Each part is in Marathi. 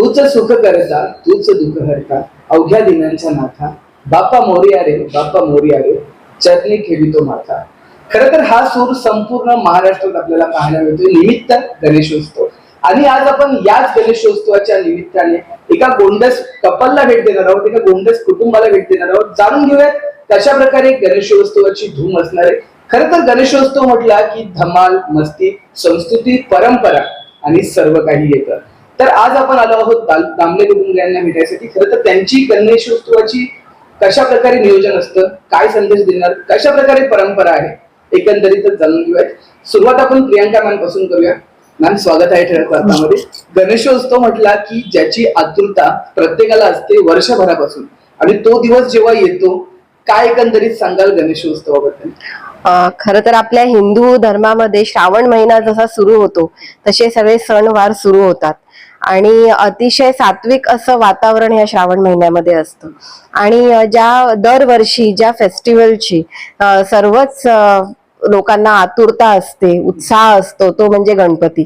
तूच सुख करता तूच दुःख हरता अवघ्या दिनांच्या नाथा. बाप्पा मोरिया रे बाप्पा मोरिया रे चरणी ठेवितो माथा. खर तर हा सूर संपूर्ण महाराष्ट्रात आपल्याला पाहायला मिळतो निमित्त गणेशोत्सव. आणि आज आपण याच गणेशोत्सवाच्या निमित्ताने एका गोंडस कपलला भेट देणार आहोत एका गोंडस कुटुंबाला भेट देणार आहोत. जाणून घेऊयात कशा प्रकारे गणेशोत्सवाची धूम असणार आहे. खरं तर गणेशोत्सव म्हटला की धमाल मस्ती संस्कृती परंपरा आणि सर्व काही येतं. तर आज आपण आलो आहोत दाल- दामले कुटुंबियांना भेटायसाठी खरं तर त्यांची गणेशोत्सवाची कशा प्रकारे नियोजन असतं काय संदेश देणार कशा प्रकारे परंपरा आहे एकंदरीतच जाणून घेऊयात. सुरुवात आपण प्रियांका मॅमपासून करूया. मॅम स्वागत आहे ठळक गणेशोत्सव म्हटला की ज्याची आतुरता प्रत्येकाला असते वर्षभरापासून. आणि तो दिवस जेव्हा येतो काय एकंदरीत सांगाल गणेशोत्सवाबद्दल? खर तर आपल्या हिंदू धर्मामध्ये श्रावण महिना जसा सुरू होतो तसे सगळे सणवार सुरू होतात. आणि अतिशय सात्विक असं वातावरण या श्रावण महिन्यामध्ये असतं. आणि ज्या दरवर्षी ज्या फेस्टिवलची सर्वच लोकांना आतुरता असते उत्साह असतो तो म्हणजे गणपती.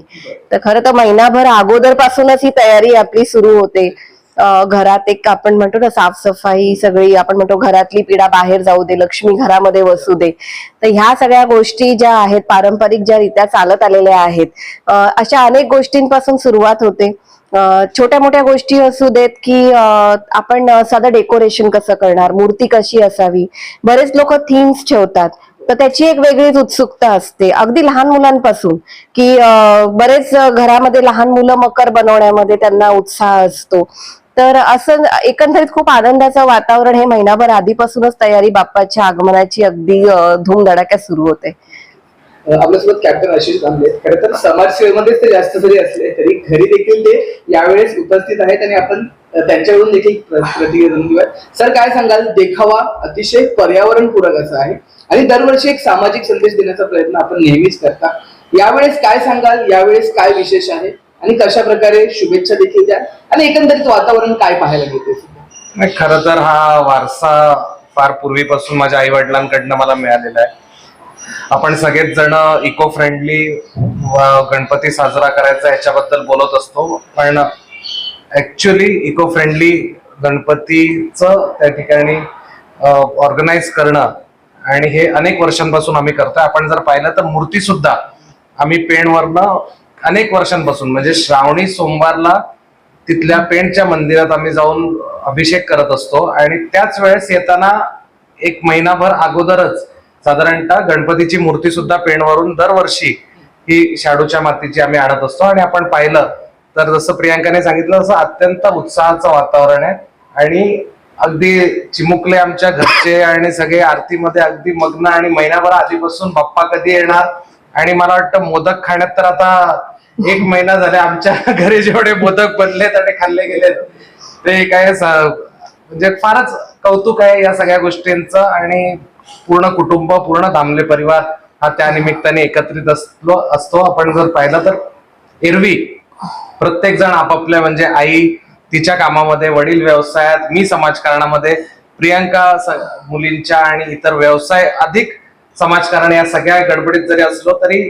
तर खरं तर महिनाभर अगोदरपासूनच ही तयारी आपली सुरू होते. घरात एक आपण म्हणतो ना साफसफाई सगळी आपण म्हणतो घरातली पिढा बाहेर जाऊ दे लक्ष्मी घरामध्ये वसू दे. तर ह्या सगळ्या गोष्टी ज्या आहेत पारंपरिक ज्या रीत्या चालत आलेल्या आहेत अशा अनेक गोष्टींपासून सुरुवात होते. छोट्या मोठ्या गोष्टी असू देत की आपण साधं डेकोरेशन कसं करणार मूर्ती कशी असावी बरेच लोक थीम्स ठेवतात. तर त्याची एक वेगळीच उत्सुकता असते. अगदी लहान मुलांपासून की बरेच घरामध्ये लहान मुलं मकर बनवण्यामध्ये त्यांना उत्साह असतो. तर असं एकंदरीत खूप आनंदाचं वातावरण हे महिनाभर आधीपासूनच तयारी बाप्पाच्या आगमनाची अगदी धूमधडाक्यात सुरू होते. आपल्यासोबत कॅप्टन आशिष तांबे खरं तर समाजसेवेमध्येच ते जास्त जरी असले तरी घरी देखील ते यावेळेस उपस्थित आहेत आणि आपण त्यांच्याकडून देखील प्र- प्रतिक्रिया घेऊया सर काय सांगाल? देखावा अतिशय पर्यावरण पूरक असा आहे आणि दरवर्षी एक सामाजिक संदेश देण्याचा प्रयत्न आपण नेहमीच करता. यावेळेस काय सांगाल? यावेळेस काय विशेष आहे? आणि कशा प्रकारे शुभेच्छा देखील द्या. आणि एकंदरीत वातावरण काय पाहायला मिळते नाही खरं तर हा वारसा फार पूर्वीपासून माझ्या आई वडिलांकडनं मला मिळालेला आहे. आपण सगळेच जण इको फ्रेंडली गणपती साजरा करायचा याच्याबद्दल बोलत असतो पण ऍक्च्युली इको फ्रेंडली गणपतीचं त्या ठिकाणी ऑर्गनाईज करणं आणि हे अनेक वर्षांपासून आम्ही करतोय. आपण जर पाहिलं तर मूर्ती सुद्धा आम्ही पेणवरनं अनेक वर्षांपासून म्हणजे श्रावणी सोमवारला तिथल्या पेंटच्या मंदिरात आम्ही जाऊन अभिषेक करत असतो. आणि त्याच वेळेस येताना एक महिनाभर अगोदरच साधारणतः गणपतीची मूर्ती सुद्धा पेणवरून दरवर्षी ही शाडूच्या मातीची आम्ही आणत असतो. आणि आपण पाहिलं तर जसं प्रियांकाने सांगितलं तसं अत्यंत उत्साहाचं वातावरण आहे. आणि अगदी चिमुकले आमच्या घरचे आणि सगळे आरतीमध्ये अगदी मग्न आणि महिनाभर आधीपासून बाप्पा कधी येणार? आणि मला वाटतं मोदक खाण्यात तर आता एक महिना झाले आमच्या घरी जेवढे मोदक बनलेत आणि खाल्ले गेलेत ते काय म्हणजे फारच कौतुक आहे या सगळ्या गोष्टींचं आणि पूर्ण कुटुंब पूर्ण दामले परिवार हा त्या निमित्ताने एकत्रित असलो असतो. आपण जर पाहिलं तर एरवी प्रत्येक जण आपापल्या म्हणजे आई तिच्या कामामध्ये वडील व्यवसायात मी समाजकारणामध्ये प्रियांका मुलींच्या आणि इतर व्यवसाय अधिक समाजकारण या सगळ्या गडबडीत जरी असलो तरी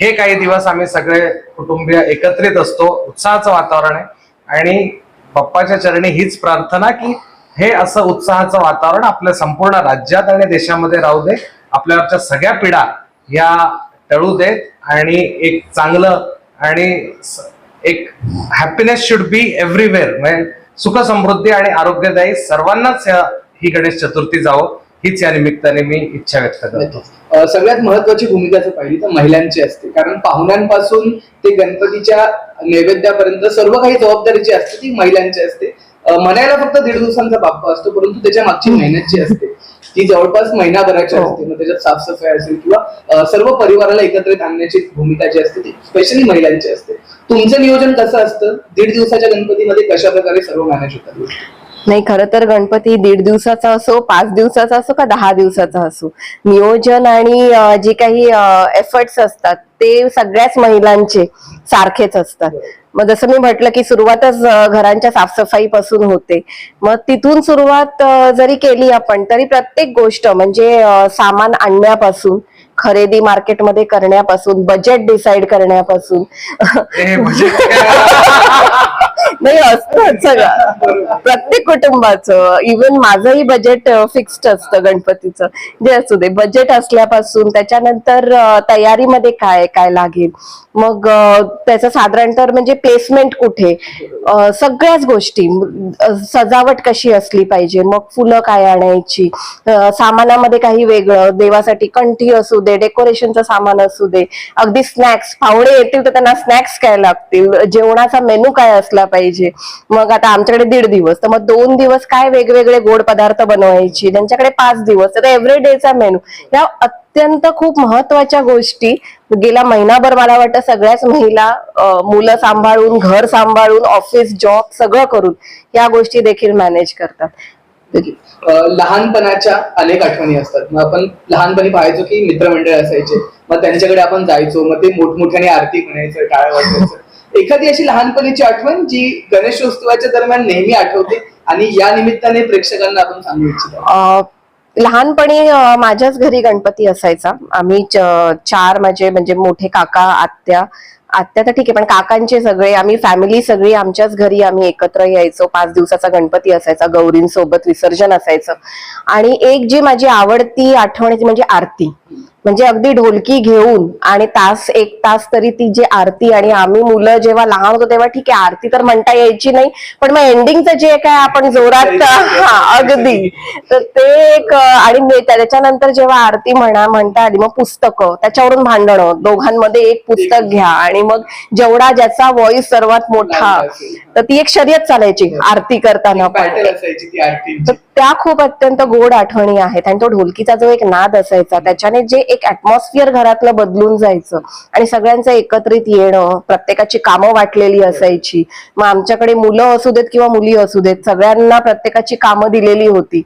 हे काही दिवस आम्ही सगळे कुटुंबीय एकत्रित असतो. उत्साहाचं वातावरण आहे. आणि बाप्पाच्या चरणी हीच प्रार्थना की हे असं उत्साहाचं वातावरण आपल्या संपूर्ण राज्यात आणि देशामध्ये राहू दे. आपल्यावरच्या सगळ्या पिढा या टळू देत. आणि एक चांगलं आणि स- एक हॅपीनेस शुड बी एव्हरीवेअर म्हणजे सुख समृद्धी आणि आरोग्यदायी सर्वांनाच ही गणेश चतुर्थी जावं. हीच या निमित्ताने मी इच्छा व्यक्त करतो. अ, सगळ्यात महत्वाची भूमिका जर पाहिली तर महिलांची असते. कारण पाहुण्यांपासून ते गणपतीच्या नैवेद्यापर्यंत सर्व काही जबाबदारी जी असते ती महिलांची असते. म्हणायला फक्त दीड दिवसांचा बाप्पा असतो परंतु त्याच्या मागची मेहनत जी असते. ती जवळपास महिनाभराची हो. असते. मग त्याच्यात साफसफाई असेल किंवा अ, सर्व परिवाराला एकत्रित आणण्याची भूमिका जी असते ती स्पेशली महिलांची असते. तुमचं नियोजन कसं असतं? दीड दिवसाच्या गणपतीमध्ये कशा प्रकारे सर्व मॅनेज होतात? नाही खरं तर गणपती दीड दिवसाचा असो पाच दिवसाचा असो का दहा दिवसाचा असो नियोजन आणि जे काही एफर्ट्स असतात ते सगळ्याच महिलांचे सारखेच असतात. मग जसं मी म्हटलं की सुरुवातच घरांच्या साफसफाईपासून होते. मग तिथून सुरुवात जरी केली आपण तरी प्रत्येक गोष्ट म्हणजे सामान आणण्यापासून खरेदी मार्केटमध्ये करण्यापासून बजेट डिसाईड करण्यापासून नाही असतं सगळं. प्रत्येक कुटुंबाचं इवन माझंही बजेट फिक्स्ड असतं गणपतीचं. जे असू दे बजेट असल्यापासून त्याच्यानंतर तयारीमध्ये काय काय लागेल? मग त्याचं साधारणतः म्हणजे प्लेसमेंट कुठे? सगळ्याच गोष्टी. सजावट कशी असली पाहिजे? मग फुलं काय आणायची? सामानामध्ये काही वेगळं देवासाठी कंठी असू दे डेकोरेशनचं सामान असू दे. अगदी स्नॅक्स पाहुणे येतील तर त्यांना स्नॅक्स काय लागतील? जेवणाचा मेनू काय असला पाहिजे पाहिजे. मग आता आमच्याकडे दीड दिवस. तर मग दोन दिवस काय वेगवेगळे गोड पदार्थ बनवायचे? त्यांच्याकडे पाच दिवस. तर एव्हरी डेचा मेनू या अत्यंत खूप महत्त्वाच्या गोष्टी. गेला महिनाभर मला वाटतं सगळ्याच महिला मुलं सांभाळून घर सांभाळून ऑफिस जॉब सगळं करून या गोष्टी देखील मॅनेज करतात. लहानपणाच्या अनेक आठवणी असतात. मग आपण लहानपणी पाहायचो की मित्रमंडळ असायचे. मग त्यांच्याकडे आपण जायचो. मग ते मोठमोठ्याने आरती म्हणायचं टाळ्या वाटायचं एखादी अशी लहानपणीची आठवण जी गणेशोत्सवाच्या दरम्यान नेहमी आठवते आणि या निमित्ताने प्रेक्षकांना आपण सांगू इच्छितो. लहानपणी माझ्याच घरी गणपती असायचा. आम्ही चार माझे म्हणजे मोठे काका आत्या आत्या तर ठीक आहे पण काकांचे सगळे आम्ही फॅमिली सगळी आमच्याच घरी आम्ही एकत्र यायचो. पाच दिवसाचा गणपती असायचा गौरींसोबत विसर्जन असायचं. आणि एक जी माझी आवडती आठवण आहे म्हणजे आरती. म्हणजे अगदी ढोलकी घेऊन आणि तास एक तास तरी ती जी आरती आणि आम्ही मुलं जेव्हा लहान होतो तेव्हा ठीक आहे आरती तर म्हणता यायची नाही पण मग एंडिंगचं जे काय आपण जोरात हा अगदी. तर ते एक आणि त्याच्यानंतर जेव्हा आरती म्हणा म्हणता आली मग पुस्तकं त्याच्यावरून भांडणं दोघांमध्ये एक पुस्तक घ्या आणि मग जेवढा ज्याचा व्हॉइस सर्वात मोठा तर ती एक शर्यत चालायची आरती करताना पण. त्या खूप अत्यंत गोड आठवणी आहेत आणि तो ढोलकीचा जो एक नाद असायचा त्याच्याने जे एक ऍटमॉस्फिअर घरातलं बदलून जायचं आणि सगळ्यांचं एकत्रित येणं प्रत्येकाची कामं वाटलेली असायची. मग आमच्याकडे मुलं असू देत किंवा मुली असू देत सगळ्यांना प्रत्येकाची कामं दिलेली होती.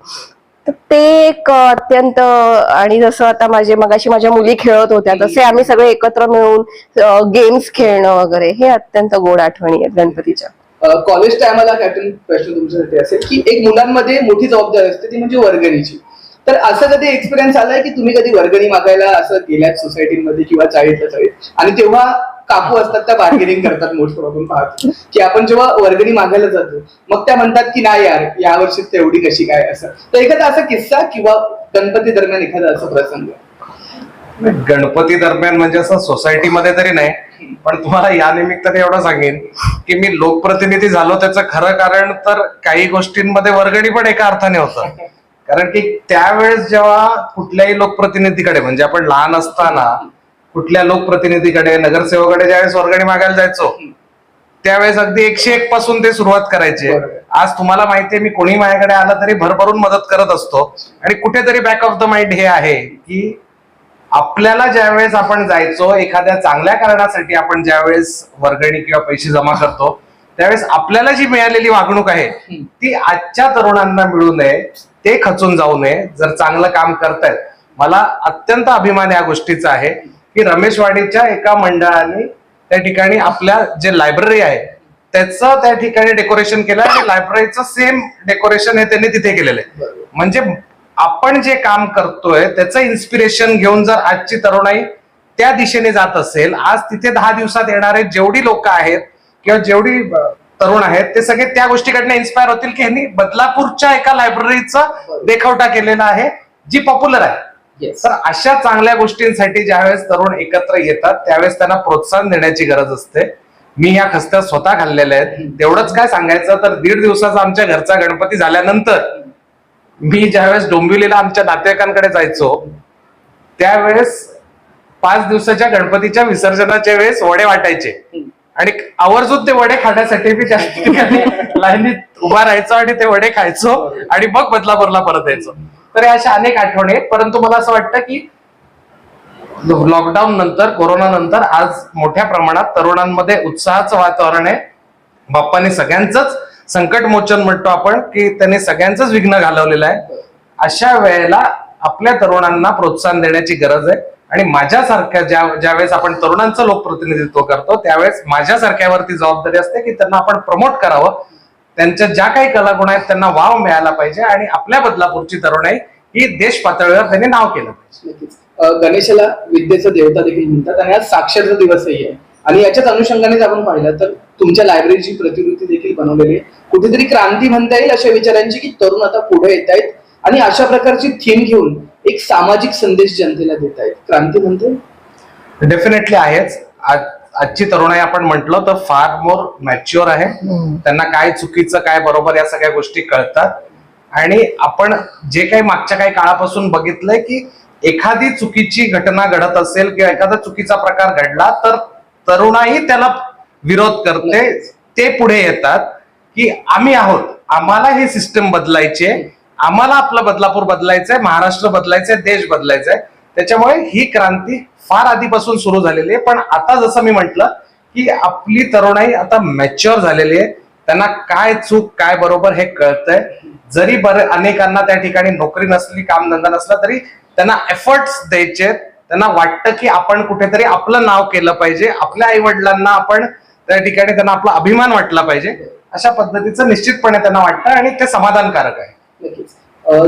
तर ते एक अत्यंत आणि जसं आता माझे मगाशी माझ्या मुली खेळत होत्या तसे आम्ही सगळे एकत्र मिळून गेम्स खेळणं वगैरे हे अत्यंत गोड आठवणी आहेत गणपतीच्या. कॉलेज टायमाला कॅप्टन प्रश्न तुमच्यासाठी असेल की एक मुलांमध्ये मोठी जबाबदारी असते ती म्हणजे वर्गणीची. तर असं कधी एक्सपिरियन्स आलाय की तुम्ही कधी वर्गणी मागायला असं गेल्यात सोसायटीमध्ये किंवा चाळीतल्या चाळीत? आणि तेव्हा काकू असतात त्या बार्गेनिंग करतात मोठं आपण पाहतो. की आपण जेव्हा वर्गणी मागायला जातो मग त्या म्हणतात की नाही यार या वर्षी तेवढी कशी काय? असं. तर एखादा असा किस्सा किंवा गणपती दरम्यान एखादा असा प्रसंग. गणपती दरम्यान म्हणजे असं सोसायटीमध्ये तरी नाही. पण तुम्हाला या निमित्ताने एवढं सांगेन की मी लोकप्रतिनिधी झालो त्याचं खरं कारण तर काही गोष्टींमध्ये वर्गणी पण एका अर्थाने होतं. कारण की त्यावेळेस जेव्हा कुठल्याही लोकप्रतिनिधीकडे म्हणजे आपण लहान असताना कुठल्या लोकप्रतिनिधीकडे नगरसेवकाकडे ज्यावेळेस वर्गणी मागायला जायचो त्यावेळेस अगदी एकशे एक पासून ते सुरुवात करायचे. आज तुम्हाला माहितीये मी कोणी माझ्याकडे आलं तरी भरभरून मदत करत असतो. आणि कुठेतरी बॅक ऑफ द माइंड हे आहे की आपल्याला ज्यावेळेस आपण जायचो एखाद्या चांगल्या कारणासाठी आपण ज्यावेळेस वर्गणी किंवा पैसे जमा करतो त्यावेळेस आपल्याला जी मिळालेली वागणूक आहे ती आजच्या तरुणांना मिळू नये ते खचून जाऊ नये जर चांगलं काम करतायत. मला अत्यंत अभिमान या गोष्टीचा आहे की रमेशवाडीच्या एका मंडळाने त्या ठिकाणी आपल्या जे लायब्ररी आहे त्याचं त्या ठिकाणी डेकोरेशन केलं आणि लायब्ररीचं सेम डेकोरेशन हे त्यांनी तिथे केलेलं आहे. म्हणजे आपण जे काम करतोय त्याचं इन्स्पिरेशन घेऊन जर आजची तरुणाई त्या दिशेने जात असेल आज तिथे दहा दिवसात येणारे जेवढी लोक आहेत किंवा जेवढी तरुण आहेत ते सगळे त्या गोष्टीकडनं इन्स्पायर होतील की ह्यांनी बदलापूरच्या एका लायब्ररीचा देखावटा केलेला आहे जी पॉप्युलर आहे. तर अशा चांगल्या गोष्टींसाठी ज्यावेळेस तरुण एकत्र येतात त्यावेळेस त्यांना प्रोत्साहन देण्याची गरज असते. मी ह्या खस्त्या स्वतः खाल्लेल्या आहेत. तेवढंच काय सांगायचं तर दीड दिवसाचा आमच्या घरचा गणपती झाल्यानंतर मी ज्यावेळेस डोंबिवलीला आमच्या नातेवाईकांकडे जायचो त्यावेळेस पाच दिवसाच्या गणपतीच्या विसर्जनाच्या वेळेस वडे वाटायचे. आणि आवर्जून ते वडे खाण्यासाठी मी त्या ठिकाणी लाईनीत उभा राहायचो आणि ते वडे खायचो आणि मग बदलापूरला परत यायचो. तर या अशा अनेक आठवणी आहेत. परंतु मला असं वाटतं की लॉकडाऊन नंतर कोरोना नंतर आज मोठ्या प्रमाणात तरुणांमध्ये उत्साहाचं वातावरण आहे. बाप्पाने सगळ्यांचंच संकट मोचन म्हणतो आपण की त्याने सगळ्यांचंच विघ्न घालवलेलं आहे. अशा वेळेला आपल्या तरुणांना प्रोत्साहन देण्याची गरज आहे. आणि माझ्यासारख्या ज्या ज्यावेळेस आपण तरुणांचं लोकप्रतिनिधित्व करतो त्यावेळेस माझ्यासारख्यावरती जबाबदारी असते की त्यांना आपण प्रमोट करावं. त्यांच्या ज्या काही कलागुण आहेत त्यांना वाव मिळाला पाहिजे. आणि आपल्या बदलापूरची तरुणाई ही देश पातळीवर त्यांनी नाव केलं पाहिजे. गणेशाला विद्येचं देवता देखील म्हणतात. आणि आज साक्षरचा दिवसही आहे. आणि याच्याच अनुषंगानेच आपण पाहिलं तर तुमच्या लायब्ररीची प्रतिकृती देखील बनवलेली आहे. कुठेतरी क्रांती म्हणता येईल अशा विचारांची की तरुण आता पुढे येत आहेत आणि अशा प्रकारची थीम घेऊन एक सामाजिक संदेश जनतेला देत आहेत. क्रांती म्हणता डेफिनेटली आहेच. आज- आजची तरुणाई आपण म्हंटल तर फार मोर मॅच्युअर आहे. त्यांना काय चुकीचं काय बरोबर या सगळ्या गोष्टी कळतात. आणि आपण जे काही मागच्या काही काळापासून बघितलंय की एखादी चुकीची घटना घडत असेल किंवा एखादा चुकीचा प्रकार घडला तर तरुणाई त्याला विरोध करते. ते पुढे येतात की आम्ही आहोत. आम्हाला ही सिस्टम बदलायची आहे. आम्हाला आपलं बदलापूर बदलायचंय महाराष्ट्र बदलायचंय देश बदलायचा आहे त्याच्यामुळे ही क्रांती फार आधीपासून सुरू झालेली आहे. पण आता जसं मी म्हंटल की आपली तरुणाई आता मॅच्युअर झालेली आहे. त्यांना काय चूक काय बरोबर हे कळतंय. जरी बरे अनेकांना त्या ठिकाणी नोकरी नसली कामधंदा नसला तरी त्यांना एफर्ट्स द्यायचे त्यांना वाटतं की आपण कुठेतरी आपलं नाव केलं पाहिजे आपल्या आई वडिलांना आपण त्या ठिकाणी त्यांना आपला अभिमान वाटला पाहिजे अशा पद्धतीचं निश्चितपणे त्यांना वाटतं आणि ते समाधानकारक आहे. नक्कीच.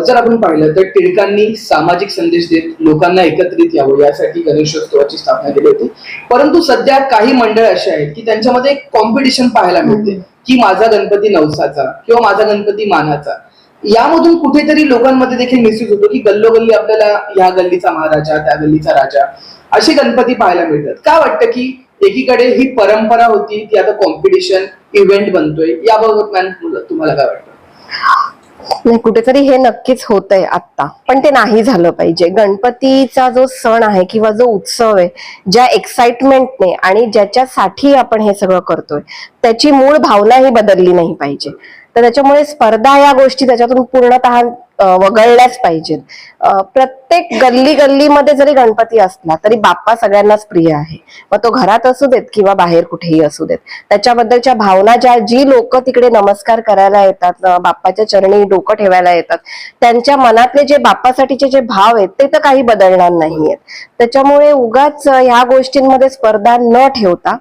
जर आपण पाहिलं तर टिळकांनी सामाजिक संदेश देत लोकांना एकत्रित यावं यासाठी गणेशोत्सवाची स्थापना केली होती. परंतु सध्या काही मंडळ असे आहेत की त्यांच्यामध्ये एक कॉम्पिटिशन पाहायला मिळते की माझा गणपती नवसाचा किंवा माझा गणपती मानाचा. यामधून कुठेतरी लोकांमध्ये देखील मिसयूज होतो की गल्लोगल्ली आपल्याला या गल्लीचा महाराजा त्या गल्लीचा राजा असे गणपती पाहायला मिळतात. का वाटतं की एकीकडे ही परंपरा होती ती आता कॉम्पिटिशन इव्हेंट बनतोय याबाबत मॅम तुम्हाला काय वाटतं? नाही कुठेतरी हे नक्कीच होतंय आत्ता. पण ते नाही झालं पाहिजे. गणपतीचा जो सण आहे किंवा जो उत्सव आहे ज्या एक्साइटमेंटने आणि ज्याच्यासाठी आपण हे सगळं करतोय त्याची मूळ भावना ही बदलली नाही पाहिजे. तर त्याच्यामुळे स्पर्धा या गोष्टी त्याच्यातून पूर्णतः वगळल्याच पाहिजेत. प्रत्येक गल्ली गल्लीमध्ये जरी गणपती असला तरी बाप्पा सगळ्यांनाच प्रिय आहे. मग तो घरात असू देत किंवा बाहेर कुठेही असू देत. त्याच्याबद्दलच्या भावना ज्या जी लोक तिकडे नमस्कार करायला येतात बाप्पाच्या चरणी डोकं ठेवायला येतात त्यांच्या मनातले जे बाप्पासाठीचे जे भाव आहेत ते तर काही बदलणार नाहीयेत. त्याच्यामुळे उगाच ह्या गोष्टींमध्ये स्पर्धा न ठेवता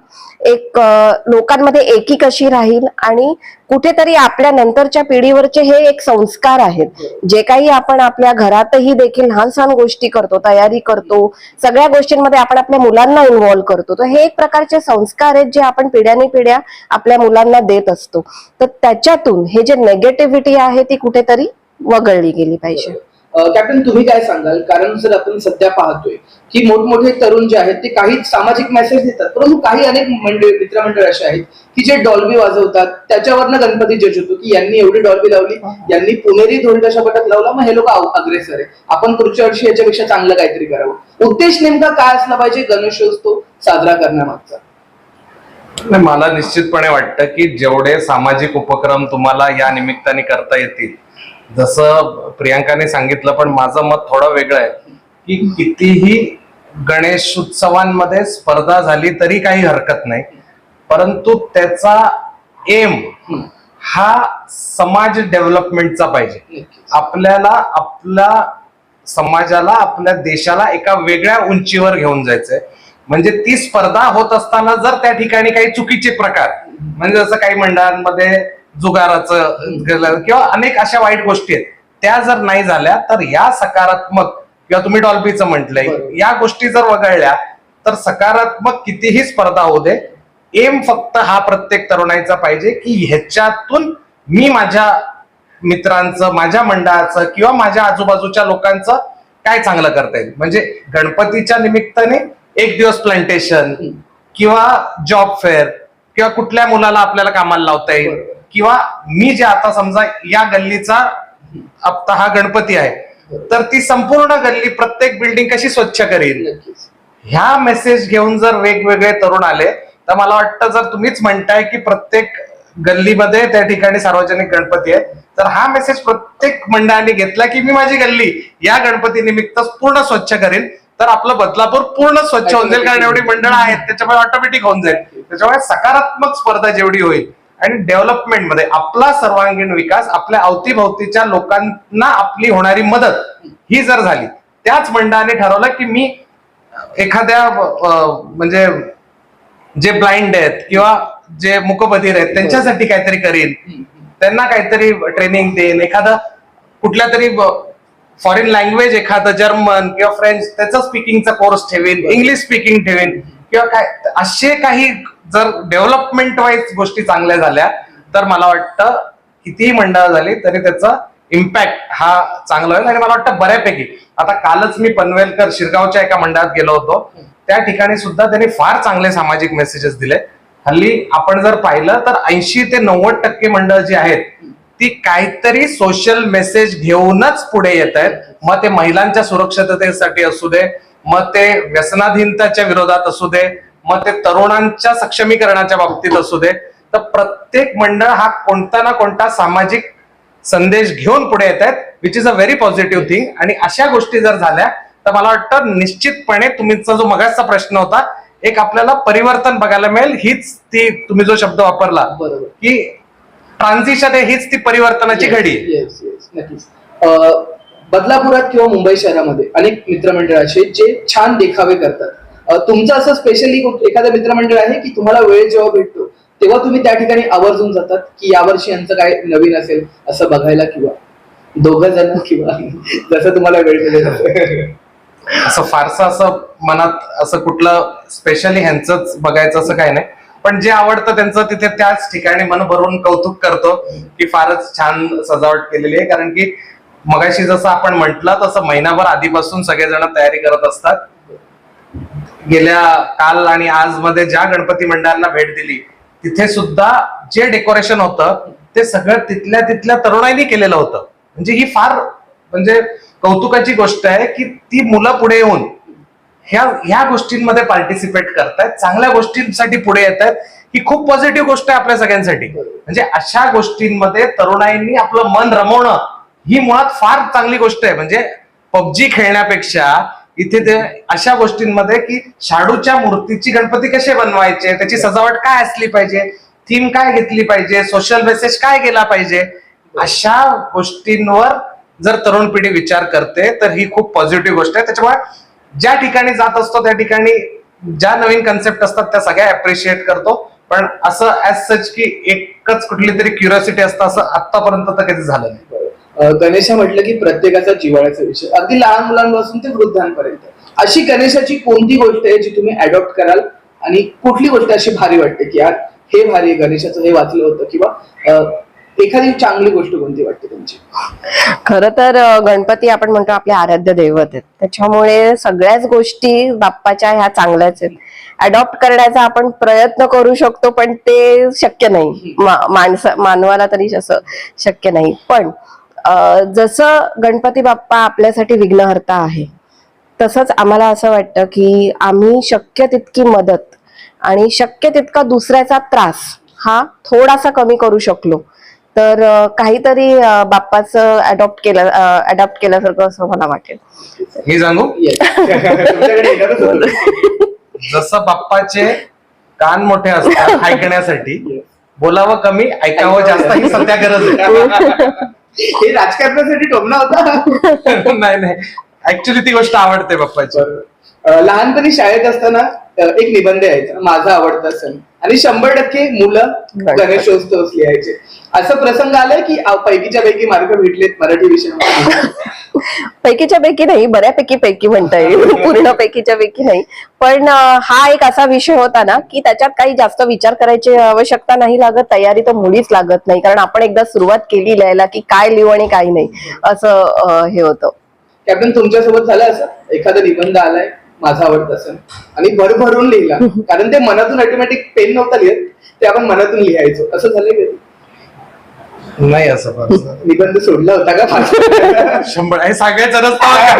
एक लोकांमध्ये एकी कशी राहील आणि कुठेतरी आपल्या नंतरच्या पिढीवरचे हे एक संस्कार आहेत. जे काही आपण आपल्या घरातही देखील लहान सहान गोष्टी करतो तयारी करतो सगळ्या गोष्टींमध्ये आपण आपल्या मुलांना इन्व्हॉल्व्ह करतो. तर हे एक प्रकारचे संस्कार आहेत जे आपण पिढ्याने पिढ्या आपल्या मुलांना देत असतो. तर त्याच्यातून हे जे नेगेटिव्हिटी आहे ती कुठेतरी वगळली गेली पाहिजे. कॅप्टन तुम्ही काय सांगाल? कारण जर आपण सध्या पाहतोय की मोठमोठे तरुण जे आहेत ते काही सामाजिक मेसेज देतात परंतु काही अनेक मंडळ मित्रमंडळ असे आहेत की जे डॉल्बी वाजवतात. त्याच्यावरनं गणपती जज होतो की यांनी एवढी डॉल्बी लावली यांनी पुणेरी ढोल पटक लावला मग हे लोक अग्रेसर आहे आपण पुढच्या वर्षी याच्यापेक्षा चांगलं काहीतरी करावं. उद्देश नेमका काय असला पाहिजे? गणेशोत्सव साजरा करण्यामागचा. नाही, मला निश्चितपणे वाटतं की जेवढे सामाजिक उपक्रम तुम्हाला या निमित्ताने करता येतील जसं प्रियांकाने सांगितलं पण माझं मत थोडं वेगळं आहे की कितीही गणेश उत्सवांमध्ये स्पर्धा झाली तरी काही हरकत नाही. परंतु त्याचा एम हा समाज डेव्हलपमेंटचा पाहिजे. आपल्याला आपल्या समाजाला आपल्या देशाला एका वेगळ्या उंचीवर घेऊन जायचंय. म्हणजे ती स्पर्धा होत असताना जर त्या ठिकाणी काही चुकीचे प्रकार म्हणजे जसं काही मंडळांमध्ये जुगाराचं किंवा अनेक अशा वाईट गोष्टी आहेत त्या जर नाही झाल्या तर या सकारात्मक किंवा तुम्ही डॉल्बीचं म्हटलंय. या गोष्टी जर वगळल्या तर सकारात्मक कितीही स्पर्धा होऊ दे एम फक्त हा प्रत्येक तरुणाईचा पाहिजे की ह्याच्यातून मी माझ्या मित्रांचं माझ्या मंडळाचं किंवा माझ्या आजूबाजूच्या लोकांचं काय चांगलं करता येईल म्हणजे गणपतीच्या निमित्ताने एक दिवस प्लांटेशन किंवा जॉब फेअर किंवा कुठल्या मुलाला आपल्याला कामाला लावता येईल. किंवा मी जे आता समजा या गल्लीचा आता हा गणपती आहे तर ती संपूर्ण गल्ली प्रत्येक बिल्डिंग कशी स्वच्छ करेल ह्या मेसेज घेऊन जर वेगवेगळे तरुण आले तर मला वाटतं जर तुम्हीच म्हणताय की प्रत्येक गल्लीमध्ये त्या ठिकाणी सार्वजनिक गणपती आहे तर हा मेसेज प्रत्येक मंडळाने घेतला की मी माझी गल्ली या गणपती निमित्त पूर्ण स्वच्छ करेन. तर आपलं बदलापूर पूर्ण स्वच्छ होऊन जाईल कारण एवढी मंडळ आहेत त्याच्यामुळे ऑटोमॅटिक होऊन जाईल. त्याच्यामुळे सकारात्मक स्पर्धा जेवढी होईल आणि डेव्हलपमेंटमध्ये आपला सर्वांगीण विकास आपल्या अवतीभोवतीच्या लोकांना आपली होणारी मदत ही जर झाली त्याच मंडळाने ठरवलं की मी एखाद्या म्हणजे जे ब्लाइंड आहेत किंवा जे मुकबधीर आहेत त्यांच्यासाठी काहीतरी करीन. त्यांना काहीतरी ट्रेनिंग देईन. एखादं कुठल्या तरी फॉरेन लँग्वेज एखादं जर्मन किंवा फ्रेंच त्याचा स्पीकिंगचा कोर्स ठेवेन इंग्लिश स्पीकिंग ठेवेन किंवा काय असे काही जर डेव्हलपमेंट वाईज गोष्टी चांगल्या झाल्या तर मला वाटतं कितीही मंडळ झाली तरी त्याचा इम्पॅक्ट हा चांगला होईल. आणि मला वाटतं बऱ्यापैकी. आता कालच मी पनवेलकर शिरगावच्या एका मंडळात गेलो होतो. त्या ठिकाणी सुद्धा त्यांनी फार चांगले सामाजिक मेसेजेस दिले. हल्ली आपण जर पाहिलं तर ऐंशी ते नव्वद टक्के मंडळ जी आहेत ती काहीतरी सोशल मेसेज घेऊनच पुढे येत आहेत. मग ते महिलांच्या सुरक्षिततेसाठी असू दे मग ते व्यसनाधीनताच्या विरोधात असू दे मग ते तरुणांच्या सक्षमीकरणाच्या बाबतीत असू दे. तर प्रत्येक मंडळ हा कोणता ना कोणता सामाजिक संदेश घेऊन पुढे येत आहेत which is a very positive thing आणि अशा गोष्टी जर झाल्या तर मला वाटतं निश्चितपणे तुमचा जो मगाचा प्रश्न होता एक आपल्याला परिवर्तन बघायला मिळेल. हीच ती तुम्ही जो शब्द वापरला बरोबर. की ट्रान्झिशन आहे हीच ती परिवर्तनाची घडी. नक्कीच. बदलापुरात किंवा मुंबई शहरामध्ये अनेक मित्रमंडळ असे जे छान देखावे करतात. तुमचं असं स्पेशली एखादं मित्रमंडळ आहे की तुम्हाला वेळ जेव्हा भेटतो तेव्हा तुम्ही त्या ठिकाणी आवर्जून जातात की यावर्षी यांचं काय नवीन असेल असं बघायला किंवा दोघ जण किंवा जसं तुम्हाला वेळ मिळेल असं फारसं असं मनात असं कुठलं स्पेशली ह्यांचंच बघायचं असं काही नाही. पण जे आवडतं त्यांचं तिथे त्याच ठिकाणी मन भरून कौतुक करतो की फारच छान सजावट केलेली आहे. कारण की मगाशी जसं आपण म्हटलं तसं महिनाभर आधीपासून सगळेजण तयारी करत असतात. गेल्या काल आणि आज मध्ये ज्या गणपती मंडळांना भेट दिली तिथे सुद्धा जे डेकोरेशन होतं ते सगळं तिथल्या तिथल्या तरुणाईनी केलेलं होतं. म्हणजे ही फार म्हणजे कौतुकाची गोष्ट आहे की ती मुलं पुढे येऊन ह्या ह्या गोष्टींमध्ये पार्टिसिपेट करतायत चांगल्या गोष्टींसाठी पुढे येत आहेत ही खूप पॉझिटिव्ह गोष्ट आहे आपल्या सगळ्यांसाठी. म्हणजे अशा गोष्टींमध्ये तरुणाईंनी आपलं मन रमवणं ही मुळात फार चांगली गोष्ट आहे. म्हणजे पबजी खेळण्यापेक्षा इथे ते अशा गोष्टींमध्ये की शाडूच्या मूर्तीची गणपती कसे बनवायचे त्याची सजावट काय असली पाहिजे थीम काय घेतली पाहिजे सोशल मेसेज काय गेला पाहिजे अशा गोष्टींवर जर तरुण पिढी विचार करते तर ही खूप पॉझिटिव्ह गोष्ट आहे. त्याच्यामुळे ज्या ठिकाणी जात असतो त्या ठिकाणी ज्या नवीन कन्सेप्ट असतात त्या सगळ्या अप्रिशिएट करतो. पण असं ऍज सच की एकच कुठली तरी क्युरियोसिटी असतं असं आतापर्यंत तर कधी झालं नाही. गणेशा म्हटलं की प्रत्येकाचा जिव्हाळ्याचा विषय. अगदी लहान मुलांपासून ते वृद्धांपर्यंत. अशी गणेशाची कोणती गोष्ट आहे जी तुम्ही अडॉप्ट कराल? आणि कुठली गोष्ट अशी भारी वाटते की यार हे भारी आहे, गणेशाचं हे वाचलं होतं किंवा एखादी चांगली गोष्ट कोणती वाटते तुमची? खर तर गणपती आपण म्हणतो आपले आराध्य दैवत आहेत. त्याच्यामुळे सगळ्याच गोष्टी बाप्पाच्या ह्या चांगल्याच आहेत. अडॉप्ट करण्याचा आपण प्रयत्न करू शकतो पण ते शक्य नाही. माणसा मानवाला तरी असं शक्य नाही. पण जसं गणपती बाप्पा आपल्यासाठी विघ्नहर्ता आहे तसंच आम्हाला असं वाटतं की आम्ही शक्य तितकी मदत आणि शक्य तितका दुसऱ्याचा त्रास हा थोडासा कमी करू शकलो. तर काहीतरी बाप्पाचं अडॉप्ट केलं अडॉप्ट केल्यासारखं असं मला वाटेल. मी सांगू. जसं बाप्पाचे कान मोठे असतात ऐकण्यासाठी. बोलावं कमी ऐकावं जास्त ही सध्या गरज आहे. हे राजकारणासाठी टोमणा होता? नाही नाही. ऍक्च्युली ती गोष्ट आवडते बाप्पाची. लहानपणी शाळेत असताना एक निबंध यायचा माझा आवडता सण. आणि शंभर टक्के मुलं. गणेशोत्सव लिहायचे. असं प्रसंग आलाय की पैकीच्या पैकी मार्क भेटलेत मराठी विषयामध्ये पैकीच्या पैकी नाही बऱ्यापैकी पैकी म्हणता येईल. पूर्ण पैकीच्या पैकी नाही. पण हा एक असा विषय होता ना की त्याच्यात काही जास्त विचार करायची आवश्यकता नाही लागत तयारी तर मुळीच लागत नाही. कारण आपण एकदा सुरुवात केली लिहायला की काय लिहू आणि काय नाही असं हे होतं. कॅप्टन तुमच्यासोबत झालं असं? एखादा निबंध आलाय? माझा आवडता सण आणि भरभरून लिहिला. कारण ते मनातून ऑटोमॅटिक पेन नव्हता लिहित ते आपण मनातून लिहायचो. असं झालंय कधी नाही असं फारसं. निबंध सोडला होता का शंभर हे सगळ्याच रस्ता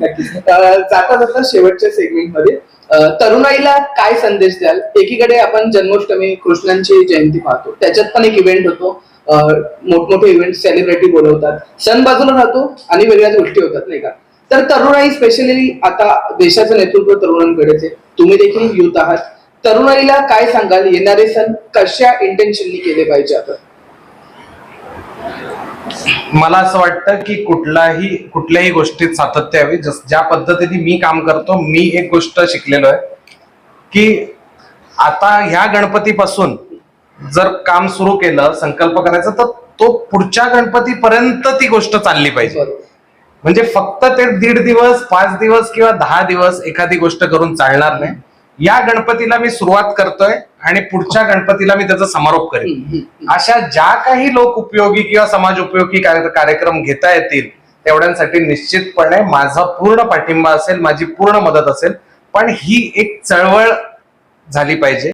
नक्कीच. अं, जाता जाता शेवटच्या सेगमेंटमध्ये अं, तरुणाईला काय संदेश द्याल? एकीकडे आपण जन्माष्टमी कृष्णांची जयंती पाहतो. त्याच्यात पण एक इव्हेंट होतो. अं, मोठमोठे इव्हेंट सेलिब्रिटी बोलवतात. सण बाजूला राहतो आणि वेगळ्याच गोष्टी होतात नाही का? तर तरुणाई स्पेशली आता देशाचं नेतृत्व तरुणांकडेच आहे. तुम्ही देखील युथ आहात. तरुणाईला काय सांगाल? येणारे सण कशा इंटेन्शननी केले पाहिजे आता? मला असं वाटतं की कुठलाही कुठल्याही गोष्टीत सातत्य हवे जस ज्या पद्धतीने मी काम करतो मी एक गोष्ट शिकलेलो आहे की आता ह्या गणपतीपासून जर काम सुरू केलं संकल्प करायचा तर तो पुढच्या गणपतीपर्यंत ती गोष्ट चालली पाहिजे. म्हणजे फक्त ते दीड दिवस पाच दिवस किंवा दहा दिवस एखादी गोष्ट करून चालणार नाही. या गणपतीला मी सुरुवात करतोय आणि पुढच्या गणपतीला मी त्याचा समारोप करेन. अशा ज्या काही लोक उपयोगी किंवा समाज उपयोगी कार्य- कार्यक्रम घेता येतील तेवढ्यांसाठी निश्चितपणे माझा पूर्ण पाठिंबा असेल माझी पूर्ण मदत असेल. पण ही एक चळवळ झाली पाहिजे.